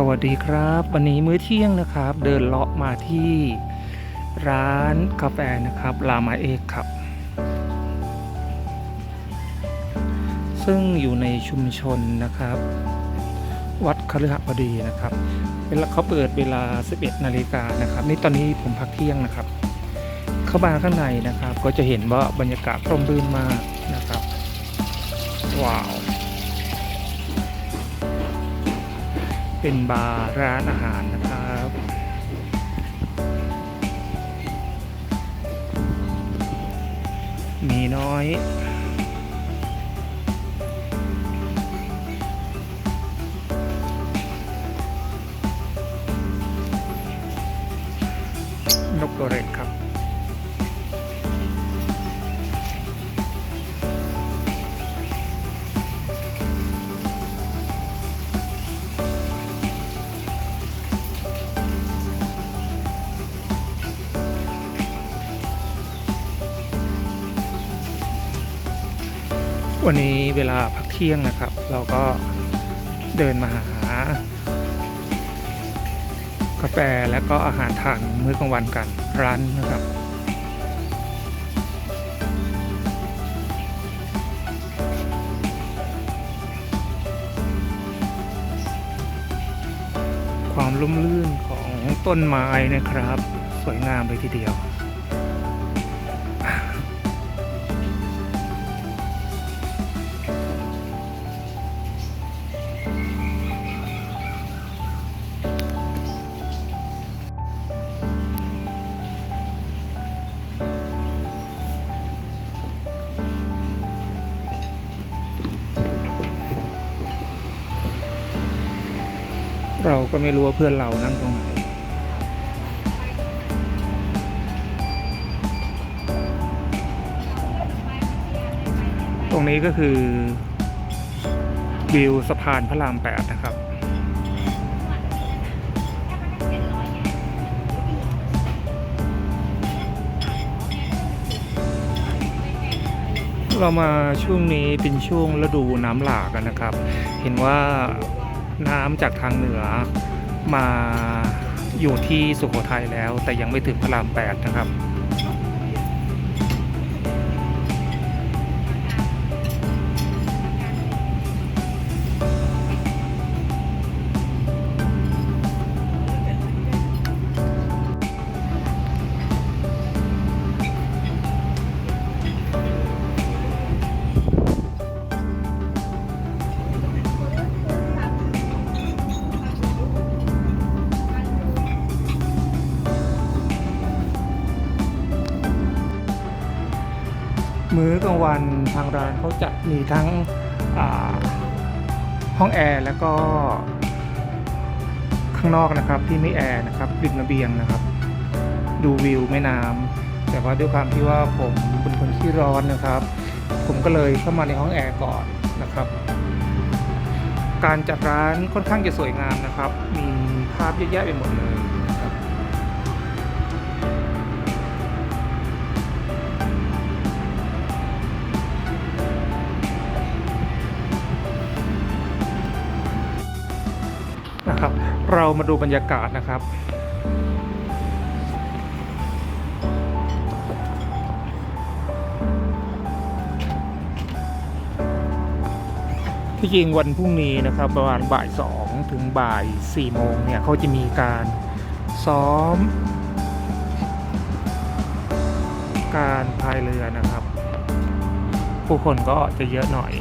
สวัสดีครับ วันนี้มื้อเที่ยงนะครับ เดินเลาะมาที่ร้านกาแฟนะครับ ลามาเอกครับ ซึ่งอยู่ในชุมชนนะครับ วัดคฤหบดีนะครับเวลาเขาเปิดเวลา 11 นาฬิกานะครับ นี่ตอนนี้ผมพักเที่ยงนะครับ เข้ามาข้างในนะครับ ก็จะเห็นว่าบรรยากาศร่มรื่นมากนะครับ ว้าว เป็นบาร์ร้านอาหารนะครับมีน้อย นกตัวเล็กครับ วันนี้เวลาพักเที่ยงนะครับ เราก็เดินมาหากาแฟและก็อาหารทานมื้อกลางวันกันร้านนะครับ ความลุ่มลื่นของต้นไม้นะครับ สวยงามเลยทีเดียว เราก็ไม่รู้ว่าเพื่อนเรานั่งตรงไหนตรงนี้ก็คือวิวสะพานพระรามแปดนะครับเรามาช่วงนี้เป็นช่วงฤดูน้ำหลากกันนะครับ เห็นว่า น้ำจากทางเหนือมาอยู่ที่สุโขทัยแล้ว แต่ยังไม่ถึงพระรามแปดนะครับ มื้อกลางวันทางร้านเขาจะมีทั้งห้องแอร์แล้วก็ข้างนอกนะครับที่ไม่แอร์นะครับริมระเบียงนะครับ ดูวิวแม่น้ำแต่ว่าด้วยความที่ว่าผมเป็นคนขี้ร้อนนะครับ ผมก็เลยเข้ามาในห้องแอร์ก่อนนะครับ การจัดร้านค่อนข้างจะสวยงามนะครับ มีภาพเยอะแยะไปหมดเลย เรามาดูบรรยากาศนะครับ ที่จริงวันพรุ่งนี้นะครับประมาณบ่ายสองถึงบ่ายสี่โมงเนี่ยเขาจะมีการซ้อม การพายเรือนะครับ ผู้คนก็จะเยอะหน่อย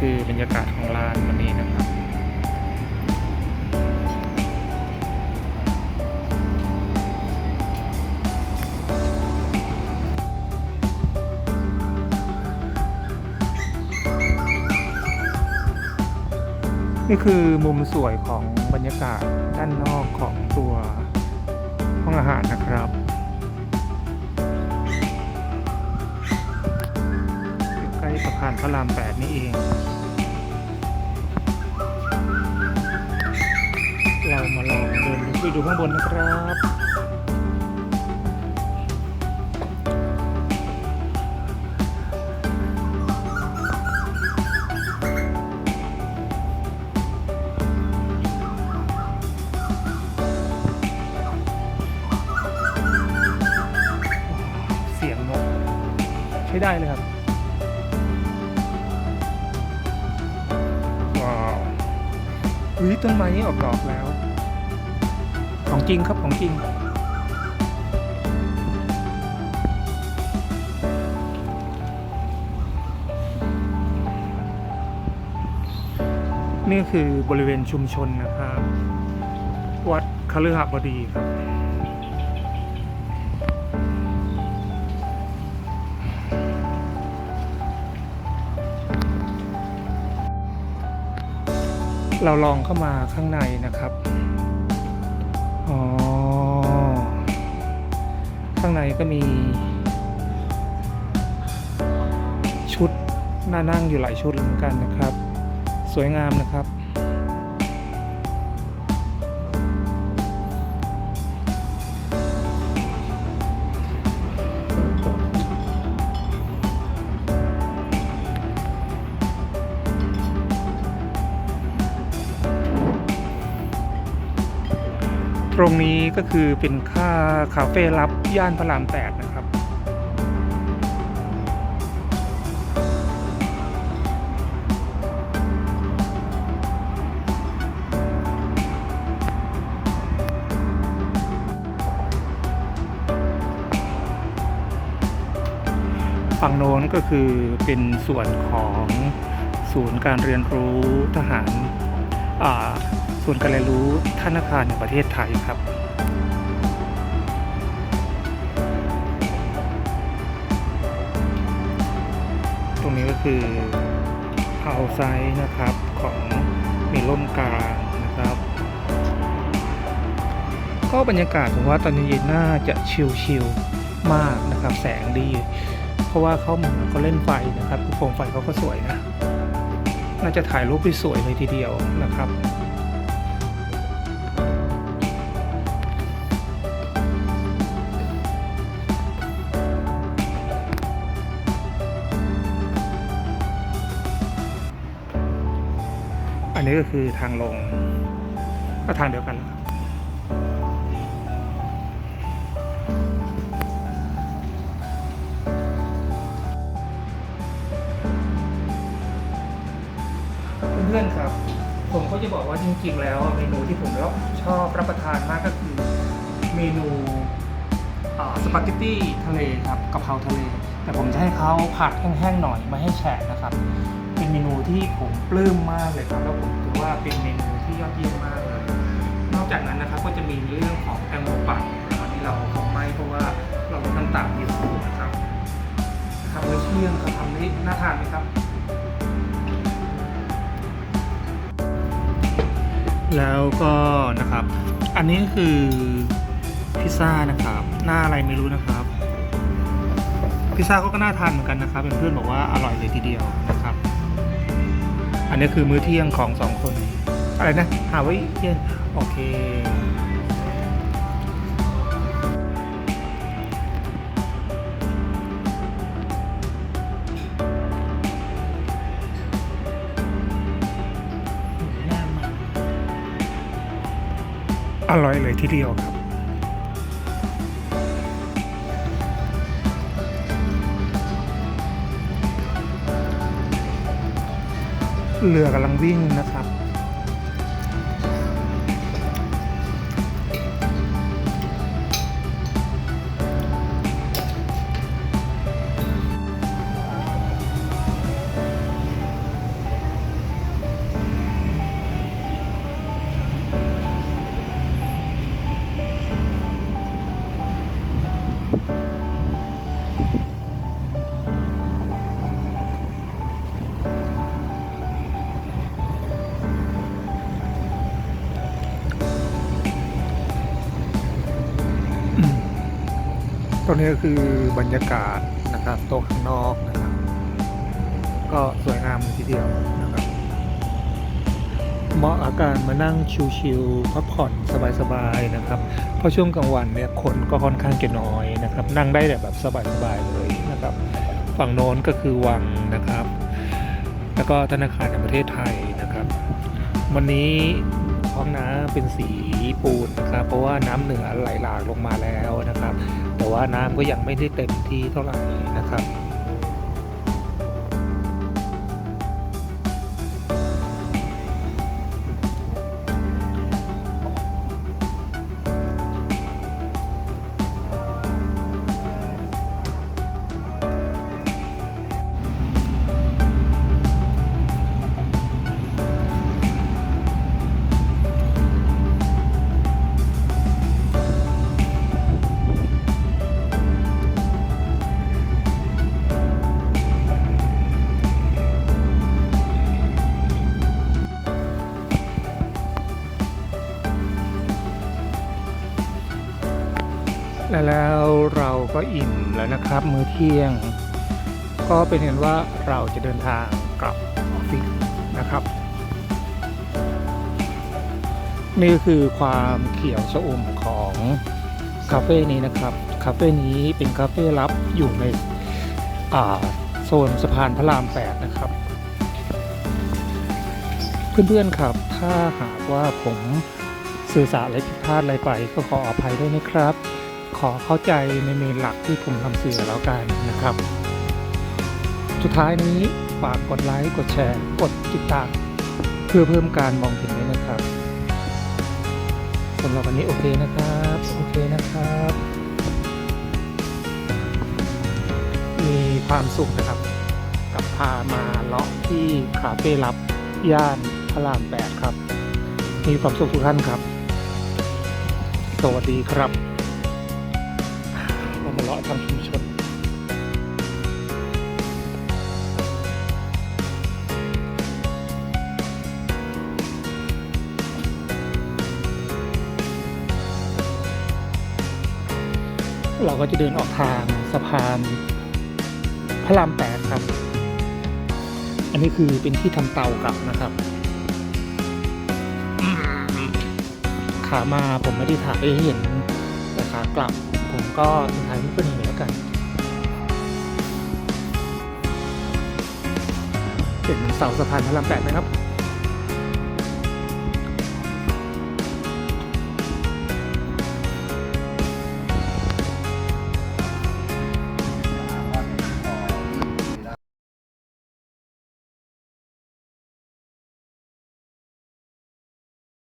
คือบรรยากาศของร้านวันนี้นะครับ นี่คือมุมสวยของบรรยากาศด้านนอกของตัวห้องอาหารนะครับ ผ่านพระรามแปดนี่เอง เรามาลองเดินไปดูข้างบนนะครับใช้ได้เลยครับ อุ้ยต้นไม้นี่ออกดอกแล้ว ของจริงครับของจริง นี่คือบริเวณชุมชนนะครับ วัดคฤหบดีครับ เราลองเข้ามาข้างในนะครับ อ๋อ ข้างในก็มี ชุดน่านั่งอยู่หลายชุดเหมือนกันนะครับ สวยงามนะครับ รงนี้ก็คือเป็นค่าคาเฟ่ลับย่านพระรามแปดนะครับ ฝั่งโน้นก็คือเป็นส่วนของศูนย์การเรียนรู้ทหารอ่า ศูนการเรียนรู้ธนาคารแห่งประเทศไทยครับ ตรงนี้ก็คือเอาไซด์นะครับของมีร่มกลางนะครับ ก็บรรยากาศผมว่าตอนเย็นๆน่าจะชิลๆมากนะครับ แสงดี เพราะว่าเขาเหมือนเขาเล่นไฟนะครับโคมไฟเขาก็สวยนะน่าจะถ่ายรูปได้สวยเลยทีเดียวนะครับ นนี้ก็คือทางลง ก็ทางเดียวกันและครับเพื่อนๆครับ ผมก็จะบอกว่าจริงๆ แล้วเมนูที่ผมชอบรับประทานมากก็คือเมนูสปาเกตตี้ทะเลครับกะเพราทะเล แต่ผมจะให้เขาผัดแห้งๆหน่อยไม่ให้แฉะนะครับ เมนูที่ผมปลื้มมากเลยครับแล้วผมถือว่าเป็นเมนูที่ยอดเยี่ยมมากเลย นอกจากนั้นนะครับก็จะมีเรื่องของแตงโมปั่นนะครับที่เราคงไม่เพราะว่าเราลดน้ำตาลอยู่นะครับทำไว้เชี่ยงครับทำได้น่าทานไหมครับ แล้วก็นะครับ อันนี้คือพิซซ่านะครับ หน้าอะไรไม่รู้นะครับ พิซซ่าก็น่าทานเหมือนกันนะครับเพื่อนๆบอกว่าอร่อยเลยทีเดียวนะ อันนี้คือมื้อเที่ยงของสองคน อะไรนะหาไว้เย็นโอเคอร่อยเลยทีเดียวครับ เรือกำลังวิ่งนะครับ ตรงนี้ก็คือบรรยากาศนะครับโต๊ะข้างนอกนะครับก็สวยงามทีเดียวนะครับ เหมาะอาการมานั่งชิวๆพักผ่อนสบายๆนะครับ เพราะช่วงกลางวันเนี่ยคนก็ค่อนข้างจะน้อยนะครับ นั่งได้แบบสบายๆเลยนะครับ ฝั่งโน้นก็คือวังนะครับ แล้วก็ธนาคารแห่งประเทศไทยนะครับ วันนี้ ท้องน้ำเป็นสีปูนนะครับ เพราะว่าน้ำเหนือไหลหลากลงมาแล้วนะครับ แต่ว่าน้ำก็ยังไม่ได้เต็มที่เท่าไหร่นะครับ แล้วเราก็อิ่มแล้วนะครับ มื้อเที่ยง ก็เป็นเห็นว่าเราจะเดินทางกลับออฟฟิศนะครับ นี่คือความเขียวชอุ่มของคาเฟ่นี้นะครับ คาเฟ่นี้เป็นคาเฟ่ลับอยู่ในโซนสะพานพระราม 8 นะครับ เพื่อนๆครับ ถ้าหากว่าผมสื่อสารอะไรผิดพลาดอะไรไปก็ขออภัยด้วยนะครับ ขอเข้าใจในเมนหลักที่ผมทำสื่อแล้วกันนะครับ สุดท้ายนี้ฝากกดไลค์กดแชร์ กดติดตามเพื่อเพิ่มการมองเห็นด้วยนะครับสำหรับวันนี้โอเคนะครับ โอเคนะครับ มีความสุขนะครับ กับพามาเลาะที่คาเฟ่ลับย่านพระรามแปดครับ มีความสุขทุกท่านครับ สวัสดีครับ เราก็จะเดินออกทางสะพานพระรามแปดครับ อันนี้คือเป็นที่ทำเตากลับนะครับ ขามาผมไม่ได้ถ่ายให้เห็นแต่ขากลับ ผมก็ถ่ายรูปเป็นอย่างนี้แล้วกันเห็นเสาสะพานพระรามแปดไหมครับ